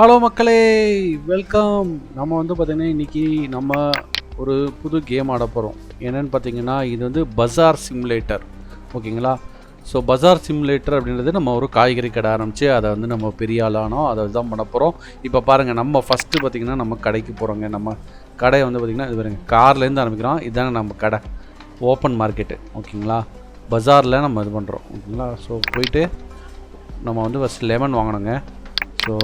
Hello மக்களே. Welcome நம்ம வந்து பார்த்திங்கன்னா இன்றைக்கி நம்ம ஒரு புது கேம் ஆட போகிறோம் என்னென்னு பார்த்தீங்கன்னா இது வந்து பஜார் சிமுலேட்டர் ஓகேங்களா ஸோ பஜார் சிமுலேட்டர் அப்படின்றது நம்ம ஒரு காய்கறி கடை ஆரம்பித்து அதை வந்து நம்ம பெரிய ஆளானோம் அதை தான் பண்ண போகிறோம் இப்போ பாருங்கள் நம்ம ஃபஸ்ட்டு பார்த்திங்கன்னா நம்ம கடைக்கு போகிறோங்க நம்ம கடை வந்து பார்த்திங்கன்னா இது பாருங்க கார்லேருந்து ஆரம்பிக்கிறோம். இதுதாங்க நம்ம கடை. ஓப்பன் மார்க்கெட்டு ஓகேங்களா பஜாரில் நம்ம இது பண்ணுறோம் ஓகேங்களா ஸோ போயிட்டு நம்ம வந்து ஃபஸ்ட் லெமன் வாங்கினோங்க ஸோ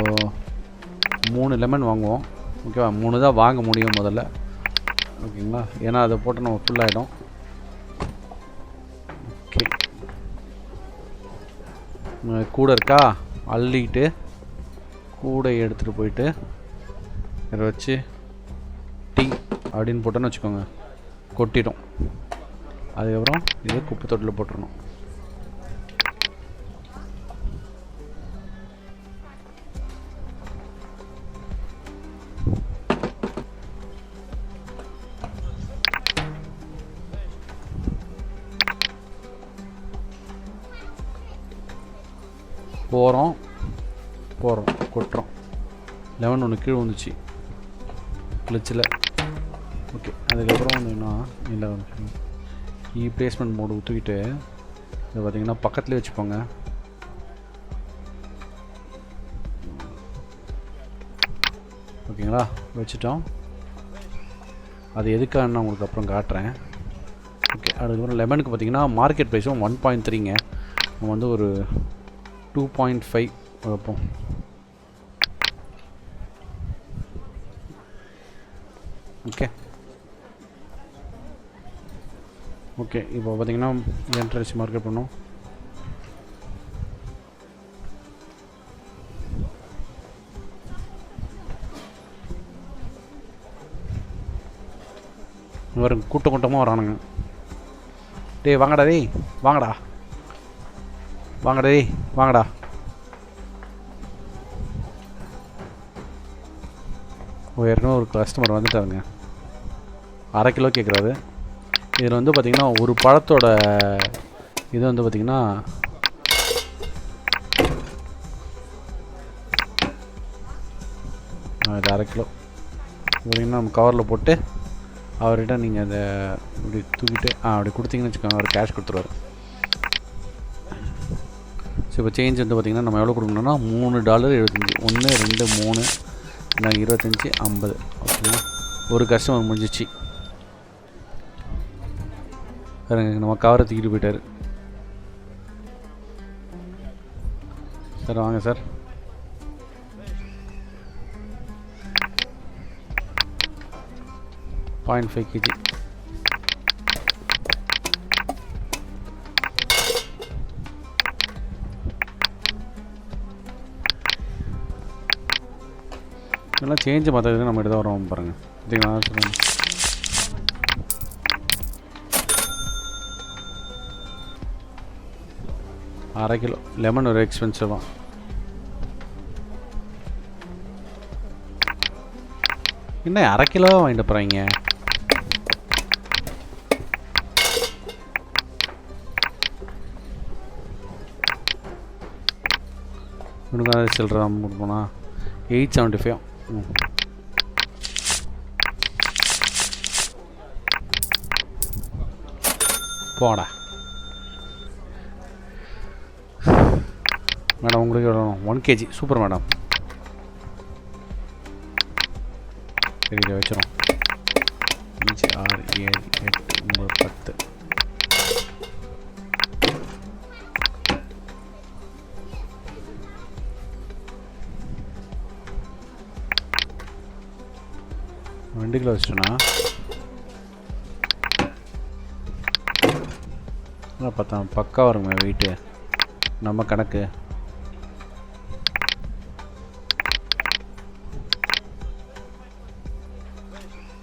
மூணு லெமன் வாங்குவோம். ஓகேவா மூணு தான் வாங்க முடியும் முதல்ல. ஓகேங்களா ஏன்னா அதை போட்டு நம்ம ஃபுல் ஆகிடும் ஓகே கூட இருக்கா? அள்ளிக்கிட்டு கூடை எடுத்துகிட்டு போயிட்டு இதை வச்சு டீ அப்படின்னு போட்டோன்னு வச்சுக்கோங்க. கொட்டிடும். அதுக்கப்புறம் இதை குப்பை தொட்டில் போட்டுடணும் லெவன் ஒன்று கீழே வந்துச்சு கிளச்சில். ஓகே அதுக்கப்புறம் வந்து என்ன இல்லை இ பிளேஸ்மெண்ட் மோடு ஊற்றிக்கிட்டு இதை பார்த்தீங்கன்னா பக்கத்துலேயே வச்சுப்போங்க ஓகேங்களா? வச்சுட்டோம். அது எதுக்காக நான் உங்களுக்கு அப்புறம் காட்டுறேன். ஓகே அதுக்கப்புறம் லெமனுக்கு பார்த்தீங்கன்னா மார்க்கெட் ப்ரைஸும் ஒன் பாயிண்ட் த்ரீங்க நம்ம வந்து ஒரு டூ பாயிண்ட் ஃபைவ் வைப்போம் ஓகே ஓகே இப்போ பார்த்தீங்கன்னா என்ட்ரன்ஸ் மார்க்கெட் பண்ணோம் இவர் கூட்டம் கூட்டமாக வரானுங்க டேய் வாங்கடா டேய் வாங்கடா வாங்கடா டேய் வாங்கடா ஓ ஏற்கனவே ஒரு கஸ்டமர் வந்துட்டாருங்க அரை கிலோ கேட்குறாரு இதில் வந்து பார்த்திங்கன்னா ஒரு பழத்தோட இது வந்து பார்த்திங்கன்னா இது அரை கிலோ. பார்த்தீங்கன்னா நம்ம கவரில் போட்டு அவர்கிட்ட நீங்கள் அதை இப்படி தூக்கிட்டு ஆ அப்படி கொடுத்தீங்கன்னு வச்சுக்கோங்க அவர் கேஷ் கொடுத்துருவாரு. ஸோ இப்போ சேஞ்ச் வந்து பார்த்திங்கன்னா நம்ம எவ்வளோ கொடுக்கணும்னா மூணு டாலர் எழுபத்தஞ்சி ஒன்று ரெண்டு மூணு இருபத்தஞ்சி ஐம்பது. ஓகேங்களா ஒரு கஸ்டமர் முடிஞ்சிச்சு. பாருங்க நம்ம கவரை தூக்கிட்டு போயிட்டாரு. சார் வாங்க சார். பாயிண்ட் ஃபைவ் கேஜி இதெல்லாம் சேஞ்சு பார்த்ததுக்கு நம்ம எடுத்து வரோம் பாருங்கள் பார்த்தீங்களா சொல்லுங்கள் அரை கிலோ. லெமன் ஒரு எக்ஸ்பென்சிவா என்ன அரை கிலோ வாங்கிட்டு போகிறீங்க இவனுக்கு அதை சில்லற போனால் எயிட் செவன்ட்டி ஃபைவ் ம். போடா மேடம் உங்களுக்கு ஒன் கேஜி சூப்பர் மேடம் சரி இதை வச்சிரும். அஞ்சு ஆறு ஏழு எட்டு ஒம்பது பத்து. ரெண்டு கிலோ வச்சிட்டோண்ணா பார்த்தா பக்கா வருங்க வெயிட்டு நம்ம கணக்கு.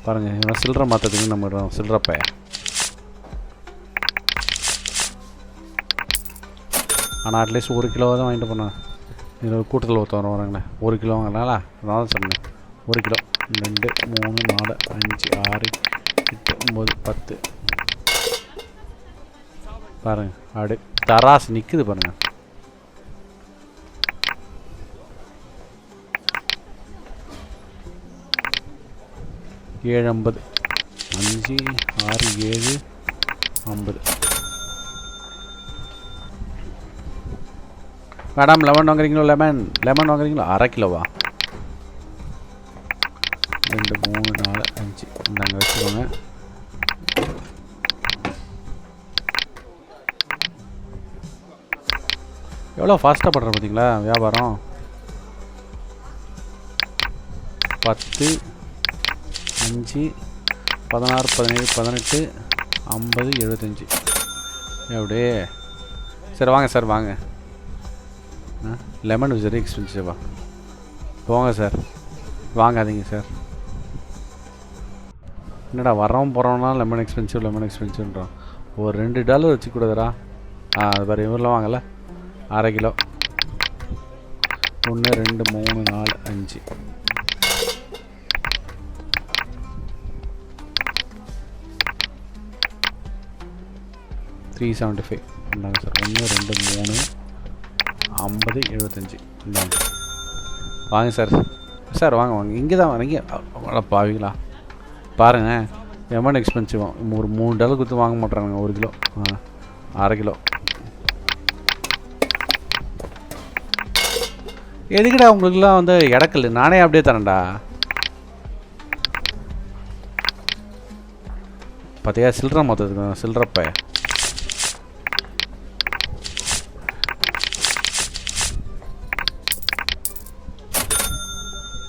பாருங்க இவன் சில்லற மாற்றத்துக்கு நம்ம சில்லறப்ப ஆனால் அட்லீஸ்ட் ஒரு கிலோ தான் வாங்கிட்டு போனேன். இதில் கூட்டத்தில் ஒருத்தவங்க வராங்கண்ணே ஒரு கிலோ வாங்கினால நான் சொன்னேன். ஒரு கிலோ. ரெண்டு மூணு நாலு அஞ்சு ஆறு எட்டு ஒம்பது பத்து. பாருங்க அடு தராசு நிற்குது பாருங்கள் ஏழு ஐம்பது அஞ்சு ஆறு ஏழு ஐம்பது. மேடம் லெமன் வாங்குறீங்களோ லெமன் லெமன் வாங்குறீங்களோ? அரை கிலோவா? ரெண்டு மூணு நாலு அஞ்சு. இந்தாங்க வச்சுக்கோங்க. எவ்வளோ ஃபாஸ்ட்டாக பண்ணுற பார்த்தீங்களா வியாபாரம்? பத்து அஞ்சு பதினாறு பதினேழு பதினெட்டு ஐம்பது எழுபத்தஞ்சி. அப்படியே. சரி வாங்க சார் வாங்க. லெமன் வெரி எக்ஸ்பென்சிவா போங்க சார். வாங்காதீங்க சார். என்னடா வரோம் போகிறோம்னா லெமன் எக்ஸ்பென்சிவ் லெமன் எக்ஸ்பென்சிவ்ன்றோம் ஒரு ரெண்டு டாலர் வச்சு கூடாதுடா ஆ அது பாரு இவரெலாம் வாங்கலை. அரை கிலோ. ஒன்று ரெண்டு மூணு நாலு அஞ்சு. த்ரீ செவன்ட்டி ஃபைவ் இந்தாங்க சார். ஒன்று ரெண்டு மூணு ஐம்பது எழுபத்தஞ்சி இந்தாங்க. வாங்க சார். சார் வாங்க வாங்க. இங்கே தான் வரீங்க அவ்வளோ பாவீங்களா பாருங்கள் எமன் எக்ஸ்பென்சிவ் ஒரு மூணு டாலர் கொடுத்து வாங்க மாட்டேறாங்க ஒரு கிலோ. ஆ அரை கிலோ. எதுக்குடா உங்களுக்குலாம் வந்து இடக்கல்? நானே அப்படியே தரேன்டா. பார்த்தியா சில்லற மொத்தத்துக்கு. சில்லறப்ப.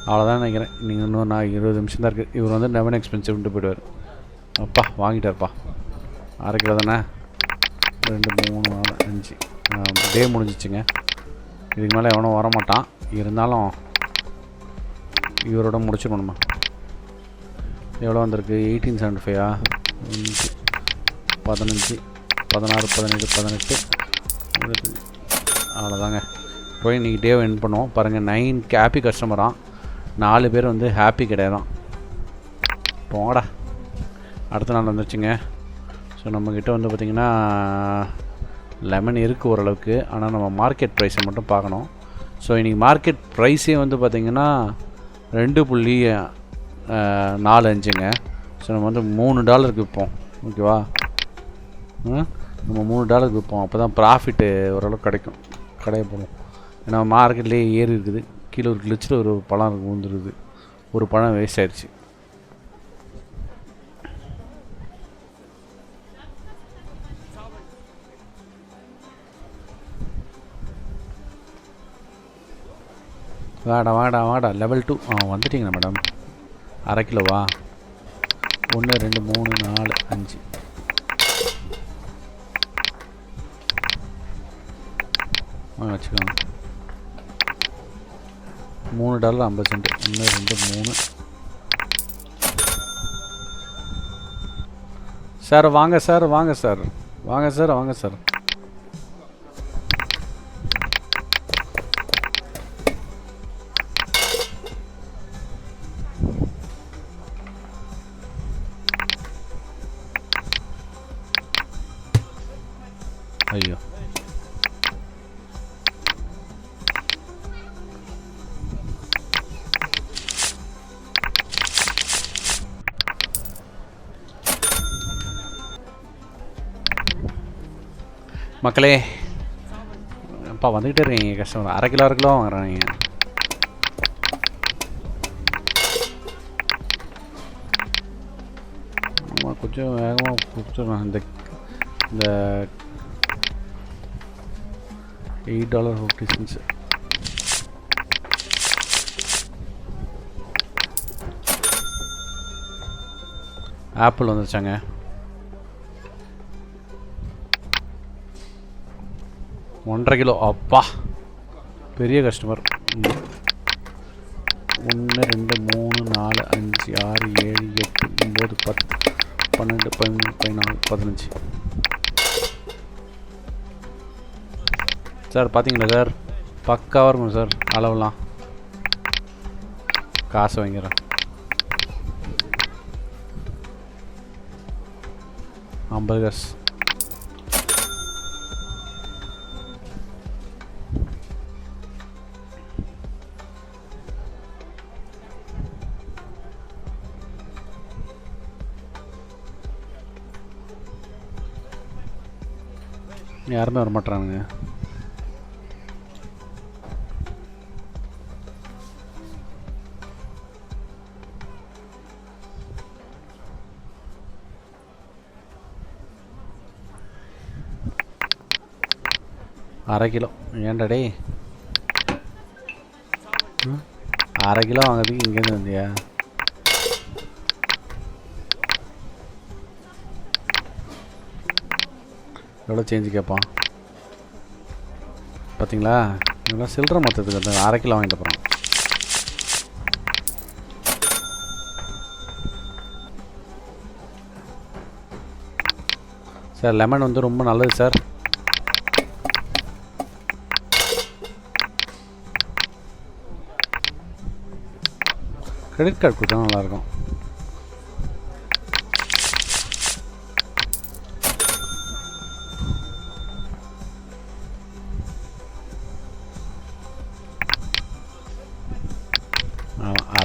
அவ்வளோதான் நினைக்கிறேன். நீங்கள் இன்னும் நான் இருபது நிமிஷம் தான் இருக்குது இவர் வந்து லெவன் எக்ஸ்பென்சிவ்ன்ட்டு போயிடுவார். அப்பா வாங்கிட்டார்ப்பா. அரை கிலோ தானே ரெண்டு மூணு நாலு அஞ்சு. டே முடிஞ்சிச்சுங்க. இதுக்கு மேலே எவனும் வரமாட்டான். இருந்தாலும் இவரோட முடிச்சிடணுமா? எவ்வளோ வந்திருக்கு? எயிட்டீன் செவன்ட்டி ஃபைவா அஞ்சு பதினஞ்சு பதினாறு பதினேழு பதினெட்டு. அவ்வளோதாங்க போய் இன்றைக்கி டே என் பண்ணுவோம். பாருங்கள் நைன் ஹாப்பி கஸ்டமராக நாலு பேர் வந்து ஹாப்பி கிடையாதான். போங்கடா. அடுத்த நாள் வந்துருச்சுங்க. ஸோ நம்மக்கிட்ட வந்து பார்த்திங்கன்னா லெமன் இருக்குது ஓரளவுக்கு. ஆனால் நம்ம மார்க்கெட் ப்ரைஸை மட்டும் பார்க்கணும். ஸோ இன்றைக்கி மார்க்கெட் ப்ரைஸே வந்து பார்த்திங்கன்னா ரெண்டு புள்ளி நாலு அஞ்சுங்க. ஸோ நம்ம வந்து மூணு டாலருக்கு விற்போம். ஓகேவா நம்ம மூணு டாலருக்கு விற்போம். அப்போ தான் ப்ராஃபிட்டு ஓரளவுக்கு கிடைக்கும். கடையை போடுவோம். ஏன்னா மார்க்கெட்லேயே ஏறி இருக்குது. கீழே ஒரு கிளிச்சில் ஒரு பழம் இருக்கு ஒரு பழம் வேஸ்ட் ஆயிடுச்சு. வாடா வாடா வாடா. லெவல் டூ ஆ வந்துட்டீங்களா மேடம் அரை கிலோவா ஒன்று ரெண்டு மூணு நாலு அஞ்சு. வச்சுக்கோங்க. மூணு டாலர் ஐம்பது சென்ட். ஒன்று ரெண்டு மூணு. சார் வாங்க சார் வாங்க சார். வாங்க சார் வாங்க சார். மக்களே அப்பா வந்துக்கிட்டே இருக்கீங்க கஸ்டமர். அரை கிலோ அரை கிலோ வாங்குறாங்க ஆமாம் கொஞ்சம் வேகமாக கொடுத்துட்றேன். இந்த இந்த eight dollar fifty cents apple வந்துருச்சாங்க. ஒன்றரை கிலோ. அப்பா. பெரிய கஸ்டமர் ஒன்று ரெண்டு மூணு நாலு அஞ்சு ஆறு ஏழு எட்டு ஒம்பது பத்து பன்னெண்டு பதிமூணு பதினாலு பதினஞ்சு. சார் பார்த்தீங்களா சார்? பக்காவாக இருக்கும் சார் அளவுலாம் காசு வாங்கிறேன் ஐம்பது காசு. யாருமே வர மாட்றானுங்க அரை கிலோ. ஏன்டா டேய்? அரை கிலோ வாங்குறதுக்கு இங்கேருந்து வந்தியா? எவ்வளோ சேஞ்சு கேட்பான்? பார்த்தீங்களா இதெல்லாம் சில்லற மொத்தத்துக்கு வந்து அரை கிலோ வாங்கிட்டு போகிறான் சார் லெமன் வந்து ரொம்ப நல்லது சார். கிரெடிட் கார்டு கொடுத்தா நல்லாயிருக்கும்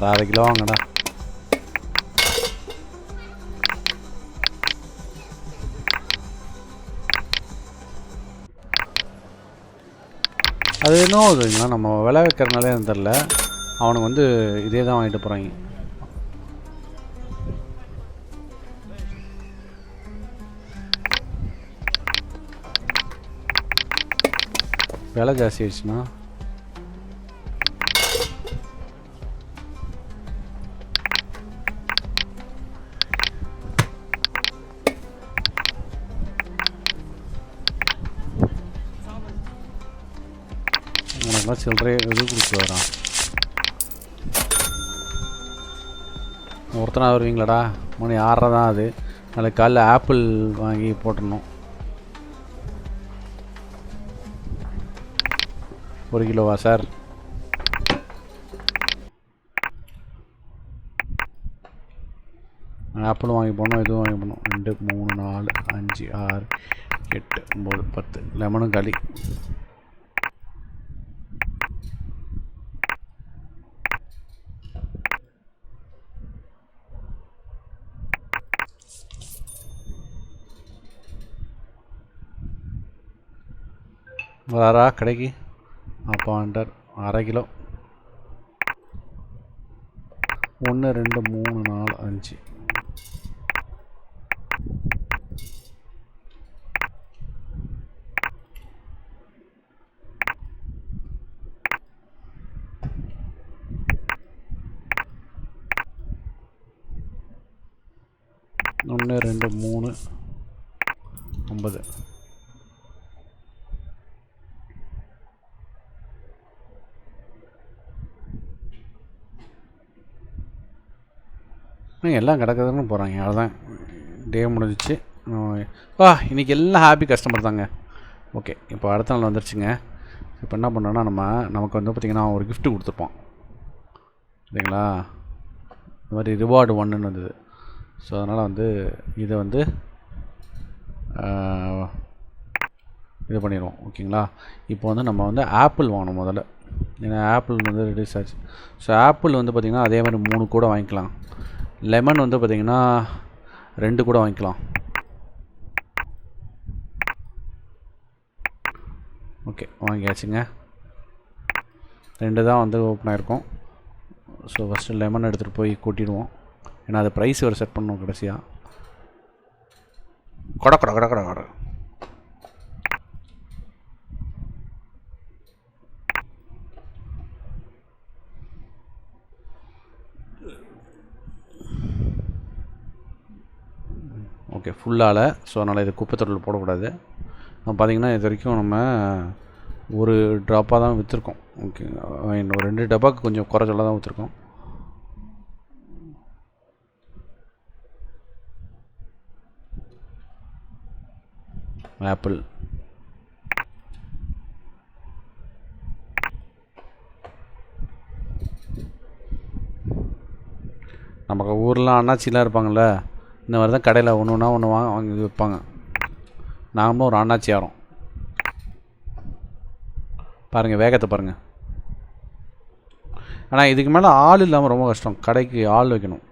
அரை அரை கிலோ வாங்கடா அது என்ன இதுங்களா? நம்ம விலை வைக்கிறனாலே தெரில. அவனுக்கு வந்து இதே தான் வாங்கிட்டு போகிறாங்க விலை ஜாஸ்தி ஆயிடுச்சுன்னா சில்லறை இது கொடுத்து வரான். ஒருத்தனா வருவீங்களாடா? மணி ஆறரை தான் அது. நாளைக்கு காலைல ஆப்பிள் வாங்கி போட்டுடணும். ஒரு கிலோவா சார்? ஆப்பிள் வாங்கி போனோம் இதுவும் வாங்கி போனோம் ரெண்டு மூணு நாலு அஞ்சு ஆறு எட்டு ஒம்பது பத்து. லெமனும் களி. வரா கடைக்கு? அப்போ அரை கிலோ. ஒன்று ரெண்டு மூணு நாலு அஞ்சு. ஒன்று ரெண்டு மூணு ஐம்பது. எல்லாம் கிடக்குதுன்னு போகிறாங்க அவ்வளோதான் டே முடிஞ்சிச்சு. வா இன்றைக்கி எல்லாம் ஹாப்பி கஸ்டமர் தாங்க. ஓகே இப்போ அடுத்த நாள் வந்துருச்சுங்க. இப்போ என்ன பண்ணோன்னா நம்ம நமக்கு வந்து பார்த்திங்கன்னா ஒரு கிஃப்ட்டு கொடுத்துருப்போம். சரிங்களா? இந்த மாதிரி ரிவார்டு ஒன்றுன்னு வந்தது. ஸோ அதனால் வந்து இதை வந்து இது பண்ணிடுவோம். ஓகேங்களா இப்போ வந்து நம்ம வந்து ஆப்பிள் வாங்கணும் முதல்ல. ஏன்னா ஆப்பிள் வந்து ரிலீஸ் ஆச்சு. ஸோ ஆப்பிள் வந்து பார்த்திங்கன்னா அதே மாதிரி மூணு கூட வாங்கிக்கலாம். லெமன் வந்து பார்த்திங்கன்னா ரெண்டு கூட வாங்கிக்கலாம். ஓகே வாங்கியாச்சுங்க. ரெண்டு தான் வந்து ஓப்பன் ஆகிருக்கும் ஸோ ஃபஸ்ட்டு லெமன் எடுத்துகிட்டு போய் கூட்டிடுவோம். ஏன்னா அது ப்ரைஸ் ஒரு செட் பண்ணுவோம் கடைசியாக கொட கொட கொட கொட கொட. ஓகே ஃபுல்லால் ஸோ அதனால் இது குப்பை தொட்டில் போடக்கூடாது. பார்த்திங்கன்னா இது வரைக்கும் நம்ம ஒரு ட்ராப்பாக தான் விற்றுருக்கோம் ஓகே இன்னும் ரெண்டு டப்பாக்கு கொஞ்சம் குறைச்சலாக தான் விற்றுருக்கோம் ஆப்பிள் நமக்கு ஊரெலாம் அண்ணாச்சிலாம் இருப்பாங்கள்ல இந்த மாதிரி தான் கடையில் ஒன்று ஒன்றா ஒன்று வாங்க வாங்கி விற்பாங்க. நாமளும் ஒரு அண்ணாச்சி ஆகிறோம். பாருங்கள் வேகத்தை பாருங்கள் ஆனால் இதுக்கு மேலே ஆள் இல்லாமல் ரொம்ப கஷ்டம். கடைக்கு ஆள் வைக்கணும்.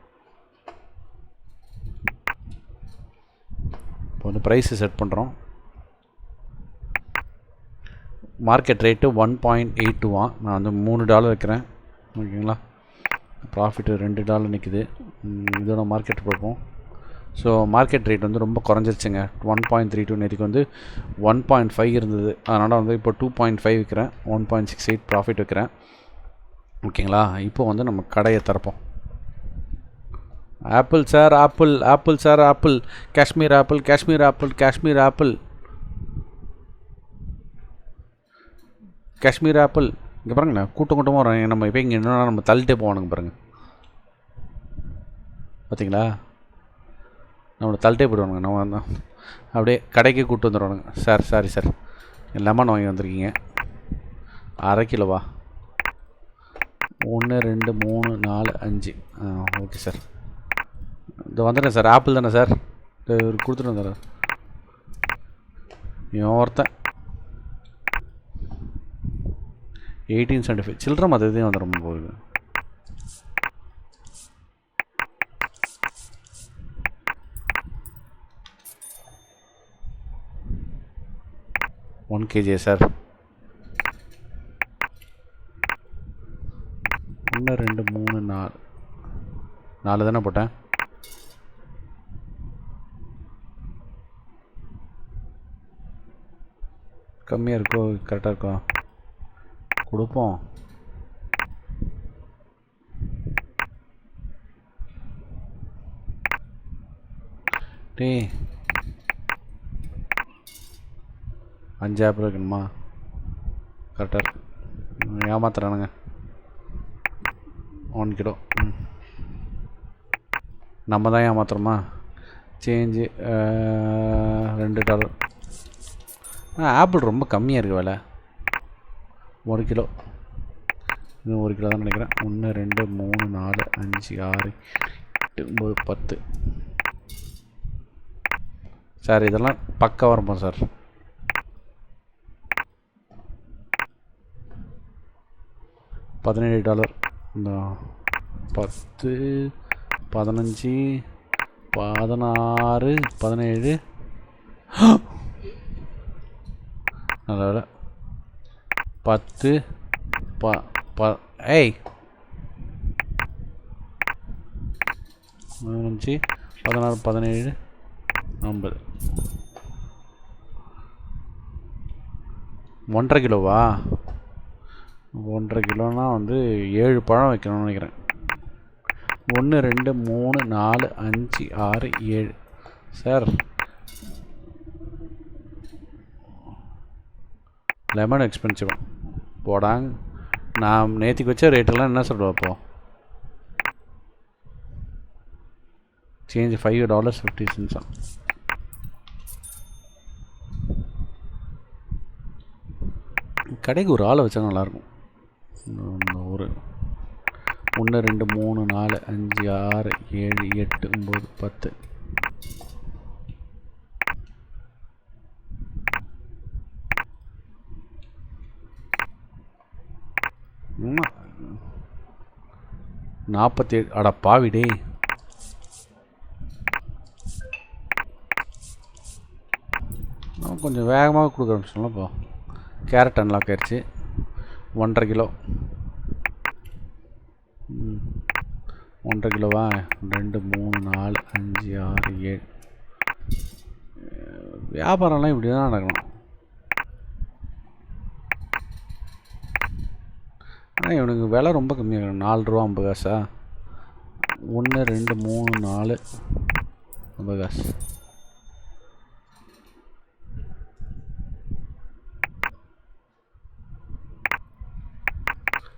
இப்போ வந்து ப்ரைஸு செட் பண்ணுறோம் market rate one point eight டூவான் நான் வந்து மூணு டாலர் வைக்கிறேன். ஓகேங்களா? ப்ராஃபிட்டு ரெண்டு டாலர் நிற்கிது இதோட மார்க்கெட் பார்ப்போம். ஸோ மார்க்கெட் ரேட் வந்து ரொம்ப குறைஞ்சிருச்சுங்க. ஒன் பாயிண்ட் த்ரீ டூ நேற்றுக்கு வந்து ஒன் பாயிண்ட் ஃபைவ் இருந்தது. அதனால் வந்து இப்போ two point five விற்கிறேன் one point six eight profit விற்கிறேன் ஓகேங்களா? இப்போ வந்து நம்ம கடையை திறப்போம். Apple sir apple apple sir apple Kashmir apple Kashmir apple Kashmir apple Kashmir apple இங்கே பாருங்களேன் கூட்டம் கூட்டமாக வராங்க நம்ம இப்போ இங்கே என்னென்னா நம்ம தள்ளிட்டே போவானுங்க பாருங்கள் பார்த்தீங்களா நம்மளை தள்ளிட்டே போயிடுவானுங்க. நம்ம வந்து அப்படியே கடைக்கு கூப்பிட்டு வந்துடுவானுங்க. Sir sorry sir. லெமன் வாங்கி வந்திருக்கீங்க. அரை கிலோவா ஒன்று ரெண்டு மூணு நாலு அஞ்சு. ஆ ஓகே சார். இது வந்துடுறேன் சார். ஆப்பிள் தானே சார்? இவர் கொடுத்துட்டு வந்துடுறேன் இவன் ஒருத்தன். Eighteen seventy five. சில்லற மற்ற இதையும் வந்துடும் போகுது ஒன் கேஜி சார் ஒன்று ரெண்டு மூணு நாலு நாலு தானே போட்டேன் கம்மியாக இருக்கோ கரெக்டாக இருக்கோ கொடுப்போம் டே அஞ்சு ஆப்பிள் இருக்கணுமா? கரெக்டாக இருக்கு. ஏமாத்துறானுங்க. One kilo. நம்ம தான் ஏமாத்துறோமா? சேஞ்சு ரெண்டு டாலர் ஆ ஆப்பிள் ரொம்ப கம்மியாக இருக்குது விலை. ஒரு கிலோ. இன்னும் ஒரு கிலோ தான் நினைக்கிறேன். ஒன்று ரெண்டு மூணு நாலு அஞ்சு ஆறு எட்டு ஒம்பது பத்து. சார் இதெல்லாம் பக்காவாக வரப்போம் சார்? பதினேழு டாலர். இந்த பத்து பதினஞ்சு பதினாறு பதினேழு. நல்ல வேலை. பத்து ப ப ஏய். பதினஞ்சு பதினாறு பதினேழு. ஐம்பது. ஒன்றரை கிலோவா? ஒன்றரை கிலோனா வந்து ஏழு பழம் வைக்கணும்னு நினைக்கிறேன். ஒன்று ரெண்டு மூணு நாலு அஞ்சு ஆறு ஏழு. சார். லெமன் எக்ஸ்பென்சிவ் போடாங். நான் நேற்றுக்கு வச்ச ரேட்டெல்லாம் என்ன சொல்லுவோம் அப்போ சேஞ்ச் ஃபைவ் டாலர்ஸ் ஃபிஃப்டி சென்ட்ஸா கடைக்கு ஒரு ஆளை வச்சா நல்லாயிருக்கும். இந்த ஒரு. ஒன்று ரெண்டு மூணு நாலு அஞ்சு ஆறு ஏழு எட்டு ஒம்பது பத்து. நாற்பத்தேழு அட பாவிடே. கொஞ்சம் வேகமாக கொடுக்க ஆரம்பிச்சோம்ல கேரட் அன்லாக் ஆயிடுச்சு ஒன்றரை கிலோ. ம். ஒன்றரை கிலோவா? ரெண்டு மூணு நாலு அஞ்சு ஆறு ஏழு. வியாபாரம்லாம் இப்படி தான் நடக்கணும். ஆனால் இவனுக்கு விலை ரொம்ப கம்மியாக நாலு ரூபா ஐம்பது காசா? ஒன்று ரெண்டு மூணு நாலு ஐம்பது காசு.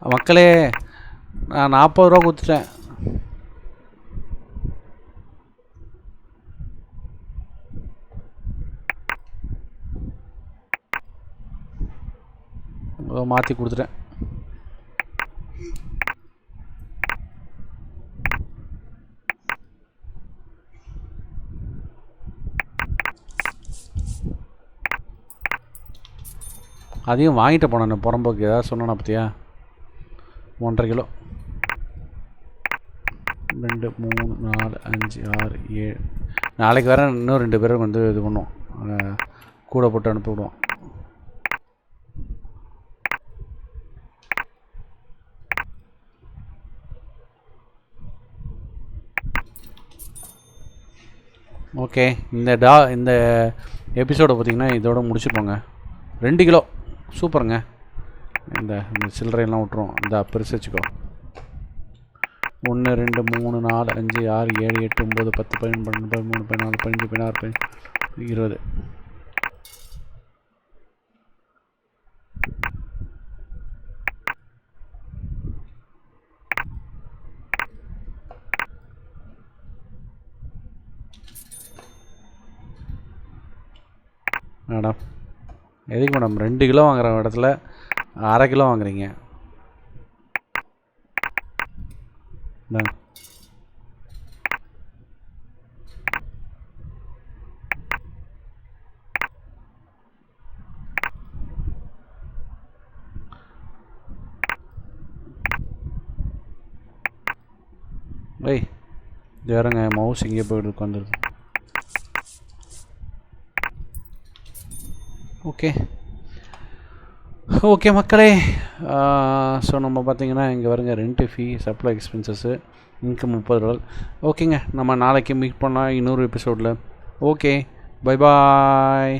மக்களே நான் நாற்பது ரூபா கொடுத்துட்டேன். மாற்றி கொடுத்துட்டேன். அதையும் வாங்கிட்டு போனேன் புறம்போக்கு. ஏதாவது சொன்னா பார்த்தியா? ஒன்றரை கிலோ. ரெண்டு மூணு நாலு அஞ்சு ஆறு ஏழு. நாளைக்கு வர இன்னும் ரெண்டு பேரும் வந்து இது பண்ணுவோம். கூட போட்டு அனுப்பிவிடுவோம் ஓகே இந்த டா இந்த எபிசோடை பார்த்திங்கன்னா இதோட முடிச்சுப்போங்க ரெண்டு கிலோ. சூப்பருங்க. இந்த இந்த சில்லறையெல்லாம் விட்ருவோம் இந்த பெருசு வச்சுக்கோ. ஒன்று ரெண்டு மூணு நாலு அஞ்சு ஆறு ஏழு எட்டு ஒம்பது பத்து பதினொன்று பன்னெண்டு பதிமூணு பதினாலு பதினஞ்சு பதினாறு பதினஞ்சு இருபது. மேடம் எதுக்கு மேடம்? ரெண்டு கிலோ வாங்குற இடத்துல அரை கிலோ வாங்குறீங்க. இந்தாங்க. ஏய் இது வேறங்க மவுஸ் இங்கே போயிட்டு உட்காந்துருக்கு. ஓகே ஓகே மக்களே ஸோ நம்ம பார்த்தீங்கன்னா இங்கே வருங்க rent fee supply expenses income முப்பது டாலர் ஓகேங்க நம்ம நாளைக்கு மீட் பண்ணலாம் இன்னொரு எபிசோடில் ஓகே பை பாய்